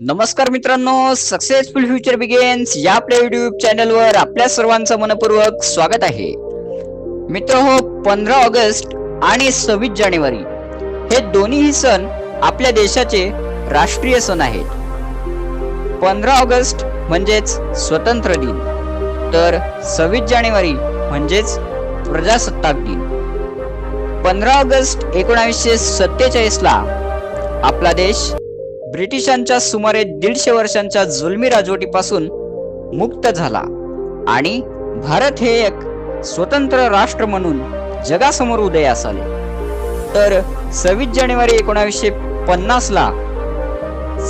नमस्कार मित्रांनो successful future begins या आपल्या युट्यूब चॅनलवर आपल्या सर्वांचं मनपूर्वक स्वागत आहे. मित्र हो पंधरा ऑगस्ट आणि सव्वीस जानेवारी हे दोन्ही सण आपल्या देशाचे राष्ट्रीय सण आहेत. पंधरा ऑगस्ट म्हणजेच स्वतंत्र दिन तर सव्वीस जानेवारी म्हणजेच प्रजासत्ताक दिन. पंधरा ऑगस्ट एकोणावीसशे सत्तेचाळीसला आपला देश ब्रिटिशांच्या सुमारे दीडशे वर्षांच्या जुलमी राजवटीपासून मुक्त झाला. आणि भारत हे एक स्वतंत्र राष्ट्र म्हणून जगासमोर उदयास आले. तर सव्वीस जानेवारी एकोणावीसशे पन्नास ला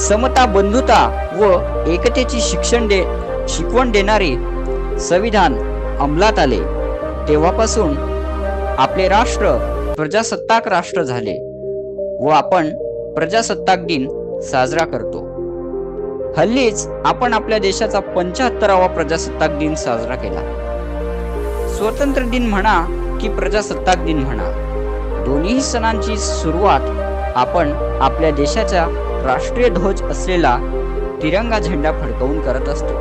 समता बंधुता व एकतेची शिक्षण दे शिकवण देणारे संविधान अंमलात आले. तेव्हापासून आपले राष्ट्र प्रजासत्ताक राष्ट्र झाले व आपण प्रजासत्ताक दिन साजरा करतो. हल्लीच आपण आपल्या देशाचा पंच्याहत्तरावा प्रजासत्ताक दिन साजरा केला. स्वतंत्र दिन म्हणा की प्रजासत्ताक दिन म्हणा दोन्ही सणांची सुरुवात आपण आपल्या देशाच्या राष्ट्रीय ध्वज असलेला तिरंगा झेंडा फडकवून करत असतो.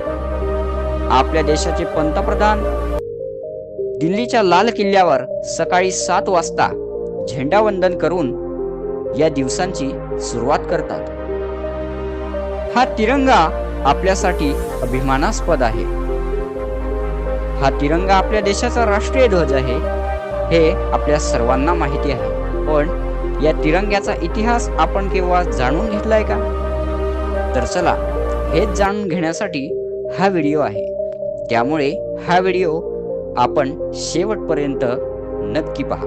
आपल्या देशाचे पंतप्रधान दिल्लीच्या लाल किल्ल्यावर सकाळी सात वाजता झेंडावंदन करून या दिवसांची सुरुवात करतात. हा तिरंगा आपल्यासाठी अभिमानास्पद आहे. हा तिरंगा आपल्या देशाचा राष्ट्रीय ध्वज आहे. हे आपल्या सर्वांना माहिती आहे. पण या तिरंग्याचा इतिहास आपण केव्हा जाणून घेतलाय का? तर चला हेच जाणून घेण्यासाठी हा व्हिडिओ आहे. त्यामुळे हा व्हिडिओ आपण शेवटपर्यंत नक्की पहा.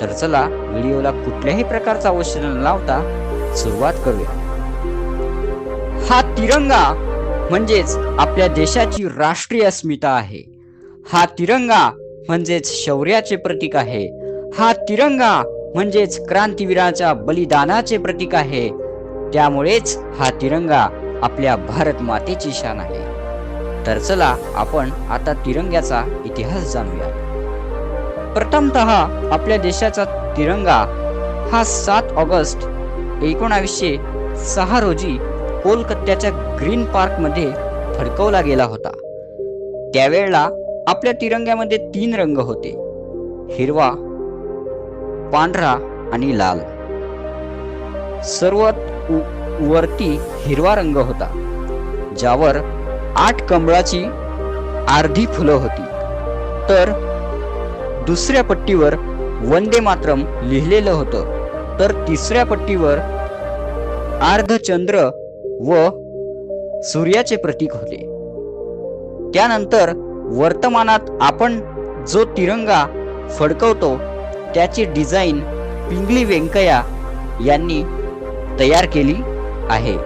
तर चला व्हिडिओला कुठल्याही प्रकारचा अवश्य न लावता सुरुवात करूया. हा तिरंगा म्हणजेच आपल्या देशाची राष्ट्रीय अस्मिता आहे. हा तिरंगा म्हणजेच शौर्याचे प्रतीक आहे. हा तिरंगा म्हणजेच क्रांतीवीराच्या बलिदानाचे प्रतीक आहे. त्यामुळेच हा तिरंगा आपल्या भारत मातेची शान आहे. तर चला आपण आता तिरंग्याचा इतिहास जाणूया. प्रथमतः आपल्या देशाचा तिरंगा हा सात ऑगस्ट एकोणावीसशे सहा रोजी कोलकात्याच्या ग्रीन पार्कमध्ये फडकवला गेला होता. त्यावेळेला आपल्या तिरंग्यामध्ये तीन रंग होते. हिरवा पांढरा आणि लाल. सर्वात वरती हिरवा रंग होता ज्यावर आठ कमळाची अर्धी फुलं होती. तर दुसऱ्या पट्टीवर वंदे मातरम लिहिलेलं होतं. तर तिसऱ्या पट्टीवर अर्धचंद्र व सूर्याचे प्रतीक होते. त्यानंतर वर्तमानात आपण जो तिरंगा फडकवतो त्याची डिझाईन पिंगली व्यंकय्या यांनी तयार केली आहे.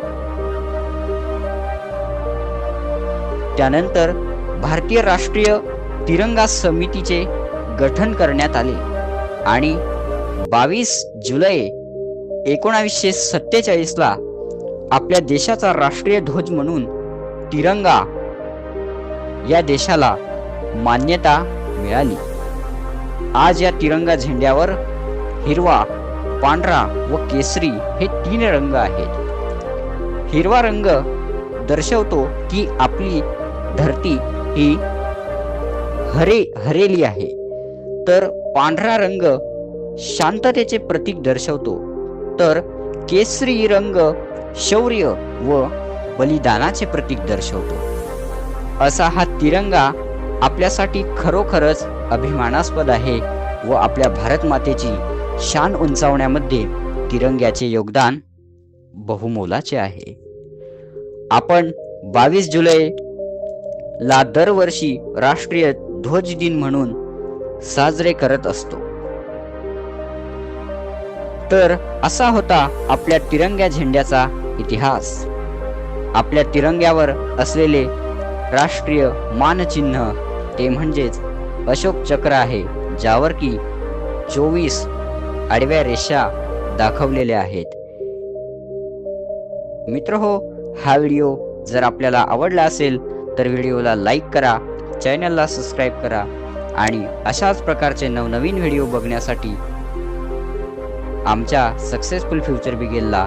त्यानंतर भारतीय राष्ट्रीय तिरंगा समितीचे गठन करण्यात आले आणि बावीस जुलै एकोणावीसशे सत्तेचाळीसला आपल्या देशाचा राष्ट्रीय ध्वज म्हणून तिरंगा या देशाला मान्यता मिळाली. आज या तिरंगा झेंड्यावर हिरवा पांढरा व केसरी हे तीन रंग आहेत. हिरवा रंग दर्शवतो की आपली धरती ही हरे हरेली आहे. तर पांढरा रंग शांततेचे प्रतीक दर्शवतो. तर केसरी रंग शौर्य व बलिदानाचे प्रतीक दर्शवतो. असा हा तिरंगा आपल्यासाठी खरोखरच अभिमानास्पद आहे व आपल्या भारत मातेची शान उंचावण्यामध्ये तिरंग्याचे योगदान बहुमोलाचे आहे. आपण बावीस जुलै ला दरवर्षी राष्ट्रीय ध्वज दिन म्हणून साजरे करत असतो. तर असा होता आपल्या तिरंग्या झेंड्याचा इतिहास. आपल्या तिरंग्यावर असलेले राष्ट्रीय मानचिन्ह ते म्हणजेच अशोक चक्र आहे ज्यावर की चोवीस आडव्या रेषा दाखवलेल्या आहेत. मित्र हो हा व्हिडिओ जर आपल्याला आवडला असेल तर व्हिडिओला लाईक करा चॅनलला सबस्क्राईब करा आणि अशाच प्रकारचे नवनवीन व्हिडिओ बघण्यासाठी आमच्या सक्सेसफुल फ्युचर बिगेलला